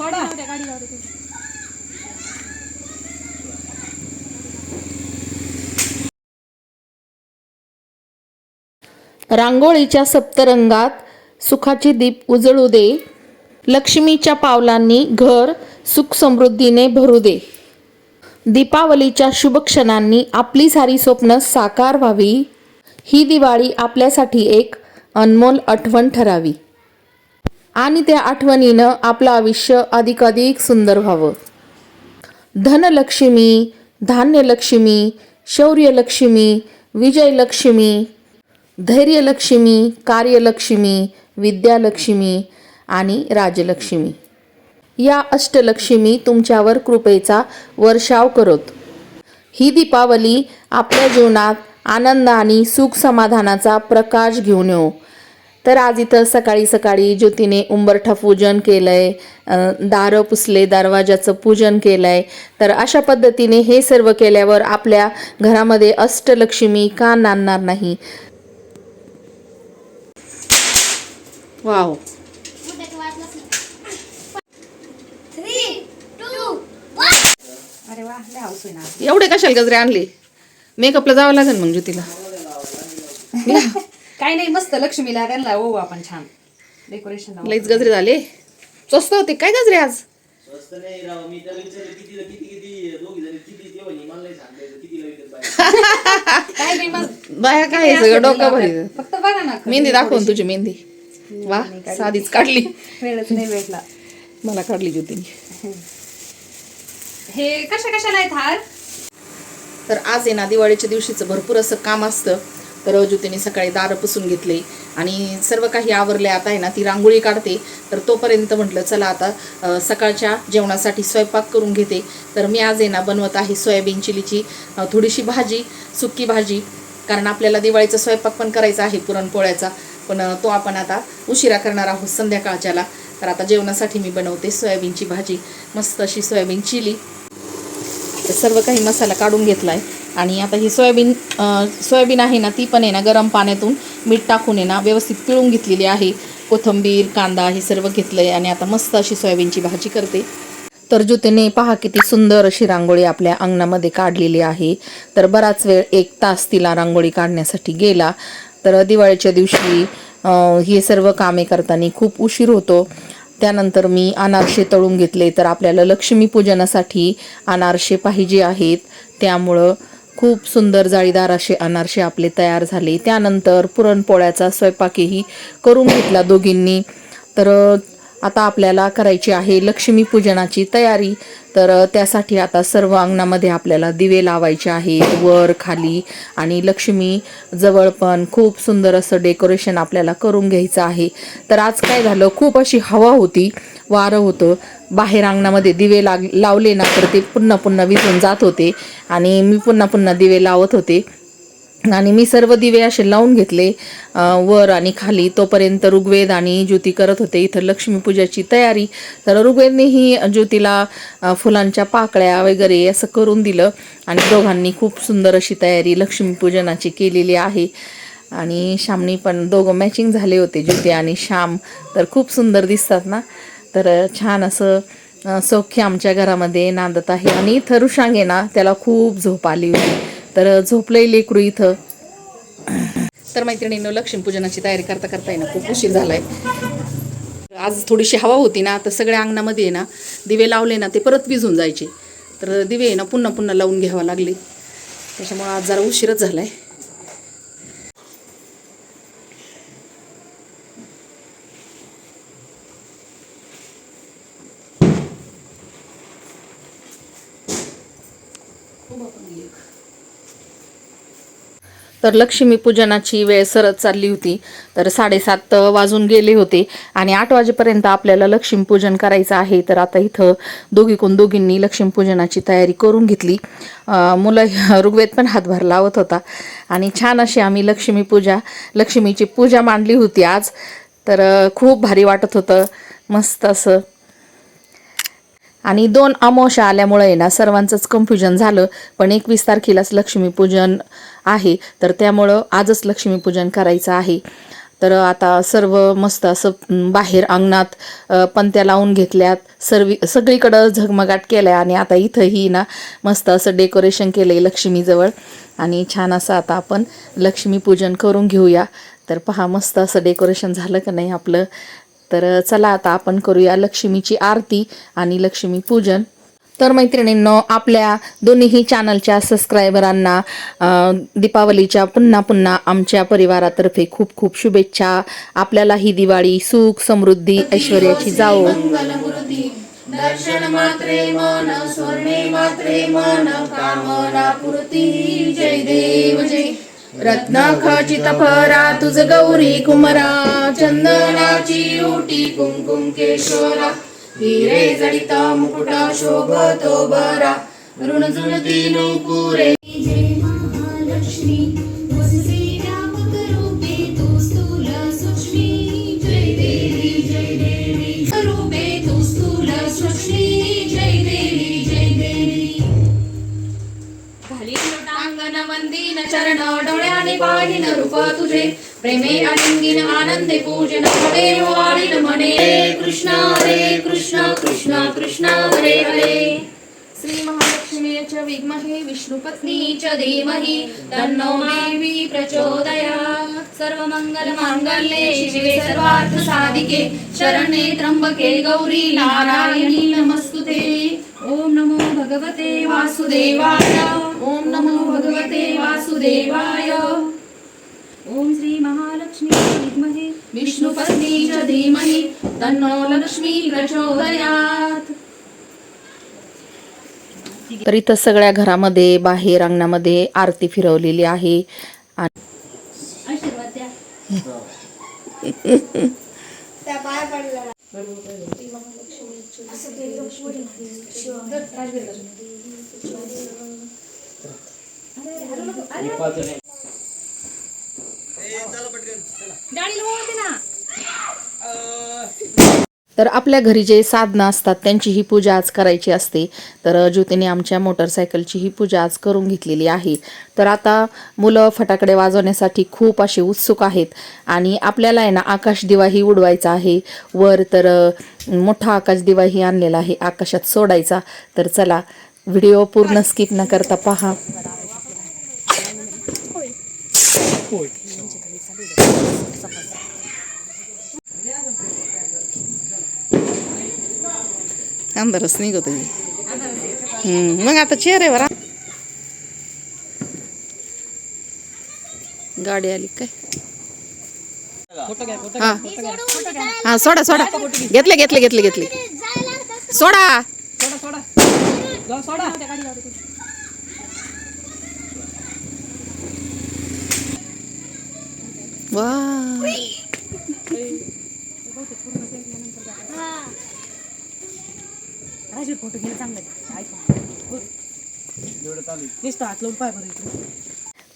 सोडा. रांगोळीच्या सप्तरंगात सुखाचे दीप उजळू दे. लक्ष्मीच्या पावलांनी घर सुख समृद्धीने भरू दे. दीपावलीच्या शुभ क्षणांनी आपली सारी स्वप्न साकार व्हावी. ही दिवाळी आपल्यासाठी एक अनमोल आठवण ठरावी. आणि त्या आठवणीनं आपलं आयुष्य अधिकाधिक सुंदर व्हावं. धनलक्ष्मी धान्यलक्ष्मी शौर्यलक्ष्मी विजयलक्ष्मी धैर्यलक्ष्मी कार्यलक्ष्मी विद्यालक्ष्मी आणि राजलक्ष्मी. या अष्टलक्ष्मी तुमच्यावर कृपेचा वर्षाव करत. ही दीपावली आपल्या जीवनात आनंद आणि सुख समाधानाचा प्रकाश घेऊन येऊ तर आज इथं सकाळी सकाळी ज्योतीने उंबरठा पूजन केलंय दारं पुसले दरवाजाचं पूजन केलंय. तर अशा पद्धतीने हे सर्व केल्यावर आपल्या घरामध्ये अष्टलक्ष्मी का नांदणार नाही? वाव. एवढे कशाला गजरे आणले? मेकअपला जावं लागेल मग ज्योतीला. काही नाही मस्त लक्ष्मीला त्यांना ओ आपण छान डेकोरेशन लईच गजरे झाले. स्वस्त होते काय गजरे आज? स्वस्त नाही राव मी तर विचारलं किती किती किती दोघी जणी किती ते म्हणे मला नाही सांगायचं कितीला विकत बाहेर. काय नाही मग बाया काय हे सगळं डोकं भरी फक्त बघा ना मेहंदी दाखवून तुझी मेहंदी. वा साधीच काढली. वेळच नाही भेटला. मला काढली ज्योतीने हे कशा कशाला आहेत हार? तर आज आहे ना दिवाळीच्या दिवशीचं भरपूर असं काम असतं. तर ज्योतीने सकाळी दारं पुसून घेतले आणि सर्व काही आवरले. आता आहे ना ती रांगोळी काढते. तर तोपर्यंत म्हटलं चला आता सकाळच्या जेवणासाठी स्वयंपाक करून घेते. तर मी आज आहे ना बनवत आहे सोयाबीन चिलीची थोडीशी भाजी सुक्की भाजी. कारण आपल्याला दिवाळीचा स्वयंपाक पण करायचा आहे पुरणपोळ्याचा. पण तो आपण आता उशिरा करणार आहोत संध्याकाळच्याला. तर आता जेवणासाठी मी बनवते सोयाबीनची भाजी. मस्त अशी सोयाबीन चिली. तर सर्व काही मसाला काढून घेतला आहे आणि आता ही सोयाबीन सोयाबीन आहे ना ती पण आहे ना गरम पाण्यातून मीठ टाकून आहे ना व्यवस्थित पिळून घेतलेली आहे. कोथिंबीर कांदा हे सर्व घेतलं आहे आणि आता मस्त अशी सोयाबीनची भाजी करते. तर ज्योतीने पहा किती सुंदर अशी रांगोळी आपल्या अंगणामध्ये काढलेली आहे. तर बराच वेळ एक तास तिला रांगोळी काढण्यासाठी गेला. तर दिवाळीच्या दिवशी हे सर्व कामे करताना खूप उशीर होतो. त्यानंतर मी अनारसे तळून घेतले. तर आपल्याला लक्ष्मीपूजनासाठी अनारसे पाहिजे आहेत. त्यामुळं खूप सुंदर जाळीदार असे अनारसे आपले तयार झाले. त्यानंतर पुरणपोळ्याचा स्वयंपाकही करून घेतला दोघींनी. तर आता आपल्याला करायची आहे लक्ष्मीपूजनाची तयारी. तर त्यासाठी आता सर्व अंगणामध्ये आपल्याला दिवे लावायचे आहेत वर खाली. आणि लक्ष्मी जवळ पण खूप सुंदर असं डेकोरेशन आपल्याला करून घ्यायचं आहे. तर आज काय झालं? खूप अशी हवा होती वारं होतं. बाहेर अंगणामध्ये दिवे लाग लावले ना तर ते पुन्हा पुन्हा विझून जात होते. आणि मी पुन्हा पुन्हा दिवे लावत होते. आणि मी सर्व दिवे असे लावून घेतले वर आणि खाली. तोपर्यंत ऋग्वेद आणि ज्योती करत होते. इथं लक्ष्मीपूजाची तयारी. तर ऋग्वेदनेही ज्योतीला फुलांच्या पाकळ्या वगैरे असं करून दिलं. आणि दोघांनी खूप सुंदर अशी तयारी लक्ष्मीपूजनाची केलेली आहे. आणि श्यामनी पण दोघं मॅचिंग झाले होते ज्योती आणि श्याम. तर खूप सुंदर दिसतात ना? तर छान असं सौख्य आमच्या घरामध्ये नांदत आहे. आणि इथं ऋषांग आहे ना त्याला खूप झोप आली होती. तर झोपलंय लेकरू इथं. तर मैत्रिणींनो लक्ष्मीपूजनाची तयारी करता करता आहे ना खूप उशीर झालाय. आज थोडीशी हवा होती ना तर सगळ्या अंगणामध्ये आहे ना दिवे लावले ना ते परत विझून जायचे. तर दिवे आहे ना पुन्हा पुन्हा लावून घ्यावा लागले. त्याच्यामुळं आज जरा उशीरच झाला आहे तर लक्ष्मीपूजनाची वेळ सरत चालली होती. तर साडेसात वाजून गेले होते आणि आठ वाजेपर्यंत आपल्याला लक्ष्मीपूजन करायचं आहे. तर आता इथं दोघीकून दोघींनी लक्ष्मीपूजनाची तयारी करून घेतली. मुलं ऋग्वेद पण हातभार लावत होता. आणि छान अशी आम्ही लक्ष्मीपूजा लक्ष्मीची पूजा मांडली होती आज. तर खूप भारी वाटत होतं. मस्त असं. आणि दोन अमावश्या आल्यामुळे ना सर्वांचंच कन्फ्युजन झालं. पण एकवीस तारखेलाच लक्ष्मीपूजन आहे. तर त्यामुळं आजच लक्ष्मीपूजन करायचं आहे. तर आता सर्व मस्त असं बाहेर अंगणात पंत्या लावून घेतल्यात. सर्व सगळीकडं झगमगाट केलाय आणि आता इथंही ना मस्त असं डेकोरेशन केलं आहे लक्ष्मीजवळ. आणि छान असं आता आपण लक्ष्मीपूजन करून घेऊया. तर पहा मस्त असं डेकोरेशन झालं का नाही आपलं. तर चला आता आपण करूया लक्ष्मीची आरती आणि लक्ष्मी पूजन. तर मैत्रिणींनो आपल्या दोन्हीही चॅनलच्या सबस्क्रायबरांना दीपावलीच्या पुन्हा पुन्हा आमच्या परिवारातर्फे खूप खूप शुभेच्छा. आपल्याला ही दिवाळी सुख समृद्धी ऐश्वर्याची जाओ दर्शन मात्रे मन स्वर्णे मात्रे मन कामना पुरती. जय देव जय रत्नाखाची खचित फरा तुझ गौरी कुमरा चंदनाची ओटी कुमकुम केशोरा हिरे जडित मुकुट शोभतो बरा ऋणझुणती पुरे जय महालक्ष्मी. अंगन वंदीन चरण डोळ्याने पाहिन रूप तुझे प्रेमे अलिंगिन आनंदे पूजन देव वाळीन म्हणे कृष्ण हरे कृष्ण कृष्ण कृष्ण हरे हरे श्री महालक्ष्मीच्या विद्महे विष्णुपत्नी च धीमहि तन्नो देवी प्रचोदयात् सर्व मंगल मांगल्ये शिवे सर्वार्थ साधिके शरणे त्र्यंबके गौरी नारायणी नमस्तुते ओम नमो भगवते वासुदेवाय। ओम नमो भगवते वासुदेवाय। ओम श्री महालक्ष्मी विद्महे। विष्णू पत्नीच धीमहि तन्नो लक्ष्मी प्रचोदयात्। तर इथं सगळ्या घरामध्ये बाहेर अंगणामध्ये आरती फिरवलेली आहे. आणि तर आपल्या घरी जे साधनं असतात त्यांची ही पूजा आज करायची असते. तर ज्योतीने आमच्या मोटरसायकलची ही पूजा आज करून घेतलेली आहे. तर आता मुलं फटाकडे वाजवण्यासाठी खूप असे उत्सुक आहेत. आणि आपल्याला आहे ना आकाश दिवाही उडवायचा आहे. वर तर मोठा आकाश दिवाही आणलेला आहे. आकाशात सोडायचा. तर चला व्हिडिओ पूर्ण स्किप न करता पहा. अंधारच निघत मग आता चेहऱ्यावर आ- गाडी आली काय? हा. हा सोडा सोडा. घेतले घेतले घेतले घेतले. सोडा. सोडा. वा.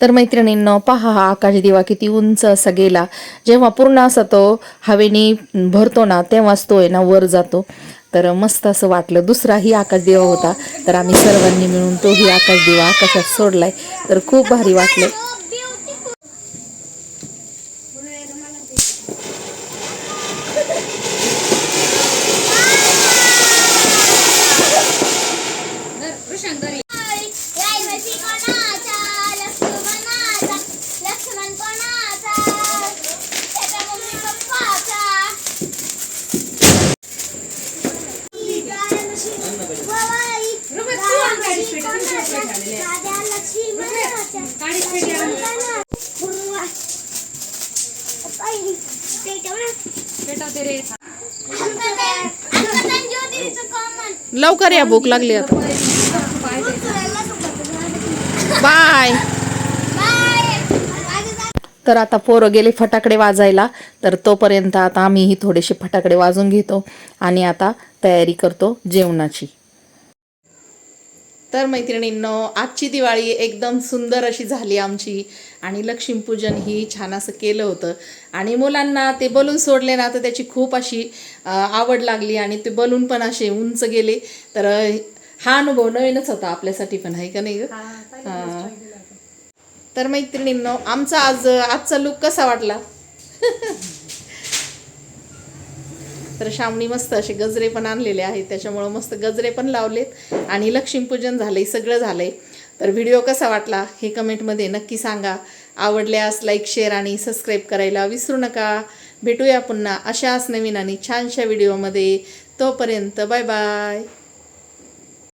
तर मैत्रिणींनो पहा हा आकाश दिवा किती उंच असा गेला. जेव्हा पूर्ण असा तो हवेने भरतो ना तेव्हाच तो आहे ना वर जातो. तर मस्त असं वाटलं. दुसराही आकाश दिवा होता. तर आम्ही सर्वांनी मिळून तोही आकाश दिवा आकाशात सोडलाय. तर खूप भारी वाटलं. Thank you. लवकर या भूक लागली आता. बाय. तर आता पोरं गेले फटाकडे वाजायला. तर तोपर्यंत आता आम्हीही थोडेसे फटाकडे वाजून घेतो आणि आता तयारी करतो जेवणाची. तर मैत्रिणींनो आजची दिवाळी एकदम सुंदर अशी झाली आमची. आणि लक्ष्मीपूजन ही छान असं केलं होतं. आणि मुलांना ते बलून सोडले ना तर त्याची खूप अशी आवड लागली आणि ते बलून पण असे उंच गेले. तर हा अनुभव नवीनच होता आपल्यासाठी पण आहे का नाही ग? हां. तर मैत्रिणींनो आमचा आज आजचा लुक कसा वाटला? तर श्यामणी मस्त असे गजरे पण आणलेले आहेत. त्याच्यामुळं मस्त गजरे पण लावलेत. आणि लक्ष्मीपूजन झालंय सगळं झालंय. तर व्हिडिओ कसा वाटला हे कमेंटमध्ये नक्की सांगा. आवडल्यास लाईक शेअर आणि सबस्क्राईब करायला विसरू नका. भेटूया पुन्हा अशाच नवीन आणि छानशा व्हिडिओमध्ये तोपर्यंत बाय बाय